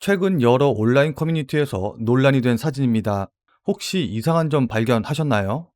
최근 여러 온라인 커뮤니티에서 논란이 된 사진입니다. 혹시 이상한 점 발견하셨나요?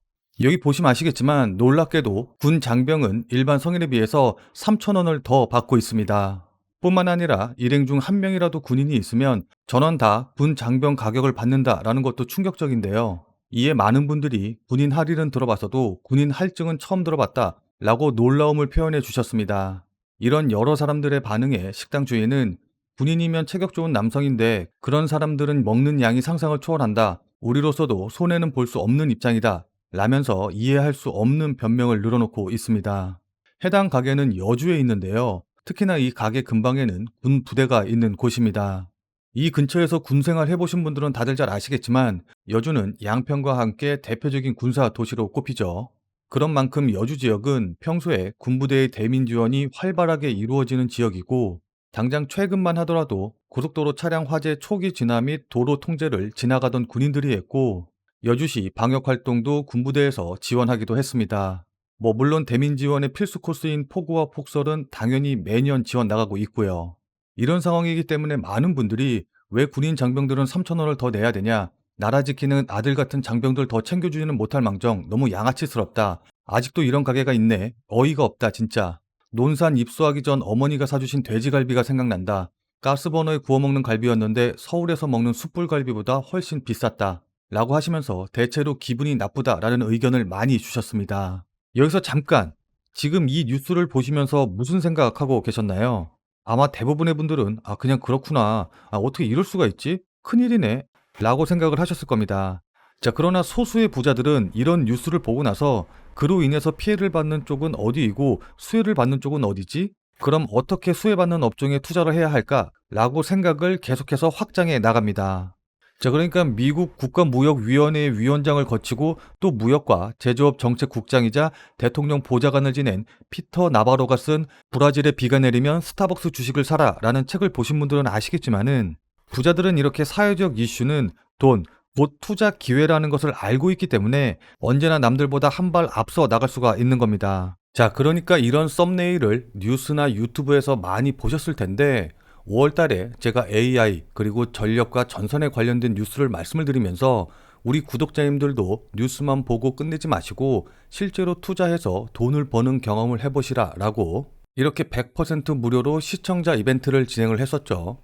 여기 보시면 아시겠지만 놀랍게도 군 장병은 일반 성인에 비해서 3,000원을 더 받고 있습니다. 뿐만 아니라 일행 중 한 명이라도 군인이 있으면 전원 다 군 장병 가격을 받는다라는 것도 충격적인데요. 이에 많은 분들이 군인 할인은 들어봤어도 군인 할증은 처음 들어봤다 라고 놀라움을 표현해 주셨습니다. 이런 여러 사람들의 반응에 식당 주인은 군인이면 체격 좋은 남성인데 그런 사람들은 먹는 양이 상상을 초월한다. 우리로서도 손해는 볼 수 없는 입장이다. 라면서 이해할 수 없는 변명을 늘어놓고 있습니다. 해당 가게는 여주에 있는데요. 특히나 이 가게 근방에는 군 부대가 있는 곳입니다. 이 근처에서 군 생활 해보신 분들은 다들 잘 아시겠지만 여주는 양평과 함께 대표적인 군사 도시로 꼽히죠. 그런 만큼 여주 지역은 평소에 군부대의 대민 지원이 활발하게 이루어지는 지역이고 당장 최근만 하더라도 고속도로 차량 화재 초기 진화 및 도로 통제를 지나가던 군인들이 했고 여주시 방역 활동도 군부대에서 지원하기도 했습니다. 뭐 물론 대민 지원의 필수 코스인 포구와 폭설은 당연히 매년 지원 나가고 있고요. 이런 상황이기 때문에 많은 분들이 왜 군인 장병들은 3천원을 더 내야 되냐? 나라 지키는 아들 같은 장병들 더 챙겨주지는 못할 망정 너무 양아치스럽다. 아직도 이런 가게가 있네. 어이가 없다 진짜. 논산 입수하기 전 어머니가 사주신 돼지갈비가 생각난다. 가스버너에 구워 먹는 갈비였는데 서울에서 먹는 숯불갈비보다 훨씬 비쌌다. 라고 하시면서 대체로 기분이 나쁘다 라는 의견을 많이 주셨습니다. 여기서 잠깐 지금 이 뉴스를 보시면서 무슨 생각하고 계셨나요? 아마 대부분의 분들은 아 그냥 그렇구나. 아 어떻게 이럴 수가 있지? 큰일이네. 라고 생각을 하셨을 겁니다. 자, 그러나 소수의 부자들은 이런 뉴스를 보고 나서 그로 인해서 피해를 받는 쪽은 어디이고 수혜를 받는 쪽은 어디지? 그럼 어떻게 수혜받는 업종에 투자를 해야 할까? 라고 생각을 계속해서 확장해 나갑니다. 자, 그러니까 미국 국가무역위원회 위원장을 거치고 또 무역과 제조업 정책국장이자 대통령 보좌관을 지낸 피터 나바로가 쓴 브라질에 비가 내리면 스타벅스 주식을 사라 라는 책을 보신 분들은 아시겠지만은 부자들은 이렇게 사회적 이슈는 돈, 곧 투자 기회라는 것을 알고 있기 때문에 언제나 남들보다 한 발 앞서 나갈 수가 있는 겁니다. 자, 그러니까 이런 썸네일을 뉴스나 유튜브에서 많이 보셨을 텐데 5월 달에 제가 AI 그리고 전력과 전선에 관련된 뉴스를 말씀을 드리면서 우리 구독자님들도 뉴스만 보고 끝내지 마시고 실제로 투자해서 돈을 버는 경험을 해보시라 라고 이렇게 100% 무료로 시청자 이벤트를 진행을 했었죠.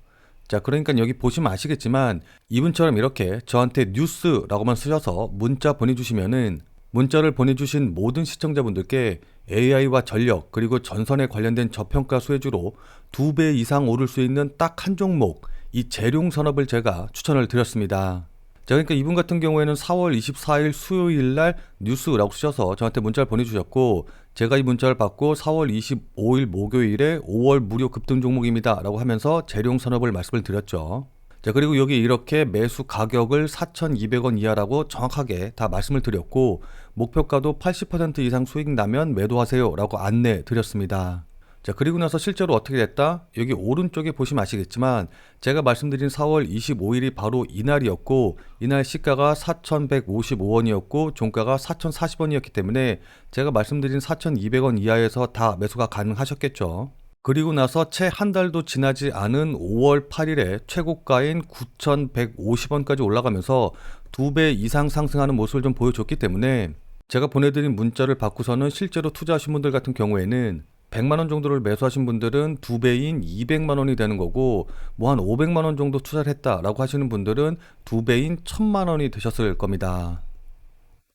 자, 그러니까 여기 보시면 아시겠지만 이분처럼 이렇게 저한테 뉴스라고만 쓰셔서 문자 보내주시면은 문자를 보내주신 모든 시청자분들께 AI와 전력 그리고 전선에 관련된 저평가 수혜주로 두 배 이상 오를 수 있는 딱 한 종목 이 재룡 산업을 제가 추천을 드렸습니다. 자, 그러니까 이분 같은 경우에는 4월 24일 수요일 날 뉴스라고 쓰셔서 저한테 문자를 보내주셨고 제가 이 문자를 받고 4월 25일 목요일에 5월 무료 급등 종목입니다 라고 하면서 재룡 산업을 말씀을 드렸죠. 자, 그리고 여기 이렇게 매수 가격을 4,200원 이하라고 정확하게 다 말씀을 드렸고, 목표가도 80% 이상 수익 나면 매도하세요 라고 안내 드렸습니다. 자, 그리고 나서 실제로 어떻게 됐다? 여기 오른쪽에 보시면 아시겠지만, 제가 말씀드린 4월 25일이 바로 이날이었고, 이날 시가가 4,155원이었고, 종가가 4,040원이었기 때문에, 제가 말씀드린 4,200원 이하에서 다 매수가 가능하셨겠죠. 그리고 나서 채 한 달도 지나지 않은 5월 8일에 최고가인 9,150원까지 올라가면서 두 배 이상 상승하는 모습을 좀 보여줬기 때문에 제가 보내드린 문자를 받고서는 실제로 투자하신 분들 같은 경우에는 100만 원 정도를 매수하신 분들은 두 배인 200만 원이 되는 거고 뭐 한 500만 원 정도 투자를 했다라고 하시는 분들은 두 배인 1000만 원이 되셨을 겁니다.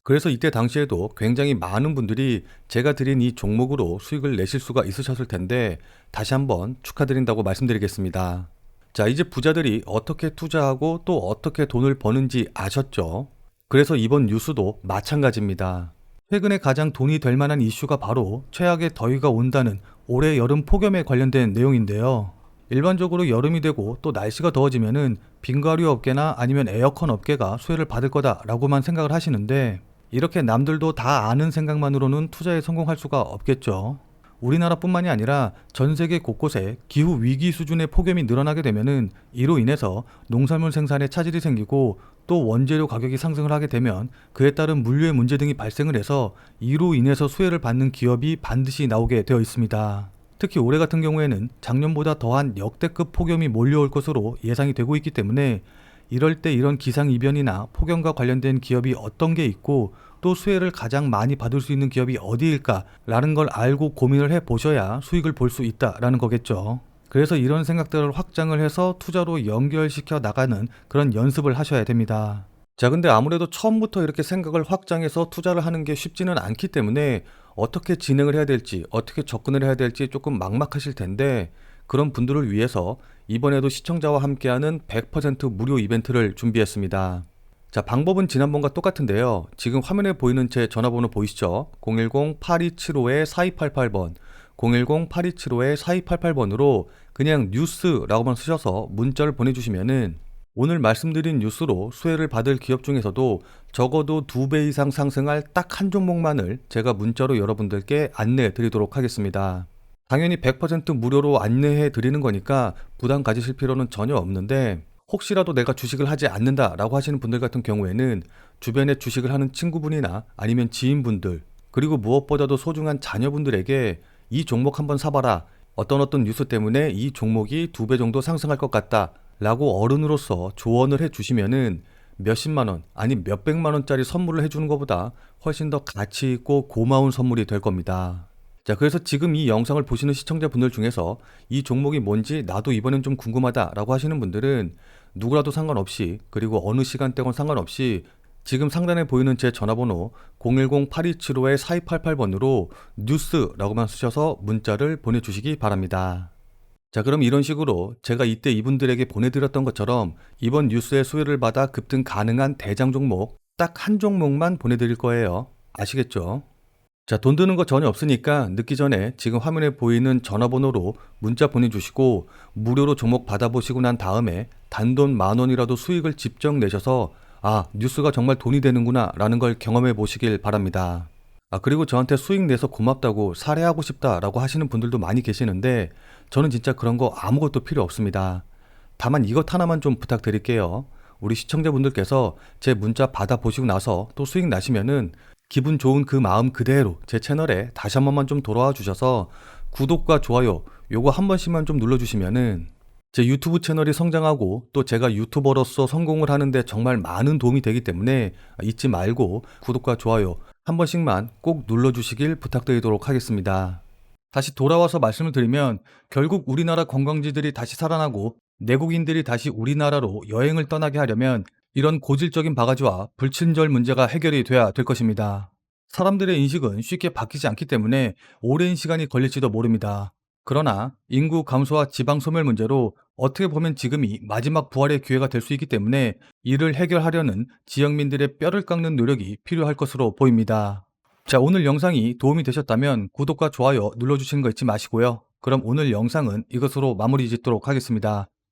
그래서 이때 당시에도 굉장히 많은 분들이 제가 드린 이 종목으로 수익을 내실 수가 있으셨을 텐데 다시 한번 축하드린다고 말씀드리겠습니다. 자, 이제 부자들이 어떻게 투자하고 또 어떻게 돈을 버는지 아셨죠? 그래서 이번 뉴스도 마찬가지입니다. 최근에 가장 돈이 될 만한 이슈가 바로 최악의 더위가 온다는 올해 여름 폭염에 관련된 내용인데요. 일반적으로 여름이 되고 또 날씨가 더워지면은 빙과류 업계나 아니면 에어컨 업계가 수혜를 받을 거다라고만 생각을 하시는데 이렇게 남들도 다 아는 생각만으로는 투자에 성공할 수가 없겠죠. 우리나라뿐만이 아니라 전 세계 곳곳에 기후 위기 수준의 폭염이 늘어나게 되면은 이로 인해서 농산물 생산에 차질이 생기고 또 원재료 가격이 상승을 하게 되면 그에 따른 물류의 문제 등이 발생을 해서 이로 인해서 수혜를 받는 기업이 반드시 나오게 되어 있습니다. 특히 올해 같은 경우에는 작년보다 더한 역대급 폭염이 몰려올 것으로 예상이 되고 있기 때문에 이럴 때 이런 기상이변이나 폭염과 관련된 기업이 어떤 게 있고 또 수혜를 가장 많이 받을 수 있는 기업이 어디일까라는 걸 알고 고민을 해 보셔야 수익을 볼 수 있다라는 거겠죠. 그래서 이런 생각들을 확장을 해서 투자로 연결시켜 나가는 그런 연습을 하셔야 됩니다. 자, 근데 아무래도 처음부터 이렇게 생각을 확장해서 투자를 하는 게 쉽지는 않기 때문에 어떻게 진행을 해야 될지, 어떻게 접근을 해야 될지 조금 막막하실 텐데 그런 분들을 위해서 이번에도 시청자와 함께하는 100% 무료 이벤트를 준비했습니다. 자, 방법은 지난번과 똑같은데요. 지금 화면에 보이는 제 전화번호 보이시죠? 010-8275-4288번, 010-8275-4288번으로 그냥 뉴스라고만 쓰셔서 문자를 보내주시면은 오늘 말씀드린 뉴스로 수혜를 받을 기업 중에서도 적어도 두 배 이상 상승할 딱 한 종목만을 제가 문자로 여러분들께 안내해 드리도록 하겠습니다. 당연히 100% 무료로 안내해 드리는 거니까 부담 가지실 필요는 전혀 없는데 혹시라도 내가 주식을 하지 않는다라고 하시는 분들 같은 경우에는 주변에 주식을 하는 친구분이나 아니면 지인분들 그리고 무엇보다도 소중한 자녀분들에게 이 종목 한번 사봐라 어떤 어떤 뉴스 때문에 이 종목이 두 배 정도 상승할 것 같다 라고 어른으로서 조언을 해 주시면은 몇십만 원 아니 몇백만 원짜리 선물을 해주는 것보다 훨씬 더 가치 있고 고마운 선물이 될 겁니다. 자, 그래서 지금 이 영상을 보시는 시청자분들 중에서 이 종목이 뭔지 나도 이번엔 좀 궁금하다라고 하시는 분들은 누구라도 상관없이 그리고 어느 시간대건 상관없이 지금 상단에 보이는 제 전화번호 010-8275-4288번으로 뉴스라고만 쓰셔서 문자를 보내주시기 바랍니다. 자, 그럼 이런 식으로 제가 이때 이분들에게 보내드렸던 것처럼 이번 뉴스의 수혜를 받아 급등 가능한 대장 종목 딱 한 종목만 보내드릴 거예요. 아시겠죠? 자, 돈 드는 거 전혀 없으니까 늦기 전에 지금 화면에 보이는 전화번호로 문자 보내주시고 무료로 종목 받아보시고 난 다음에 단돈 만 원이라도 수익을 직접 내셔서 아, 뉴스가 정말 돈이 되는구나 라는 걸 경험해 보시길 바랍니다. 아, 그리고 저한테 수익 내서 고맙다고 사례하고 싶다라고 하시는 분들도 많이 계시는데 저는 진짜 그런 거 아무것도 필요 없습니다. 다만 이것 하나만 좀 부탁드릴게요. 우리 시청자분들께서 제 문자 받아보시고 나서 또 수익 나시면은 기분 좋은 그 마음 그대로 제 채널에 다시 한 번만 좀 돌아와 주셔서 구독과 좋아요 요거 한 번씩만 좀 눌러주시면은 제 유튜브 채널이 성장하고 또 제가 유튜버로서 성공을 하는데 정말 많은 도움이 되기 때문에 잊지 말고 구독과 좋아요 한 번씩만 꼭 눌러주시길 부탁드리도록 하겠습니다. 다시 돌아와서 말씀을 드리면 결국 우리나라 관광지들이 다시 살아나고 내국인들이 다시 우리나라로 여행을 떠나게 하려면 이런 고질적인 바가지와 불친절 문제가 해결이 돼야 될 것입니다. 사람들의 인식은 쉽게 바뀌지 않기 때문에 오랜 시간이 걸릴지도 모릅니다. 그러나 인구 감소와 지방 소멸 문제로 어떻게 보면 지금이 마지막 부활의 기회가 될 수 있기 때문에 이를 해결하려는 지역민들의 뼈를 깎는 노력이 필요할 것으로 보입니다. 자, 오늘 영상이 도움이 되셨다면 구독과 좋아요 눌러주시는 거 잊지 마시고요. 그럼 오늘 영상은 이것으로 마무리 짓도록 하겠습니다.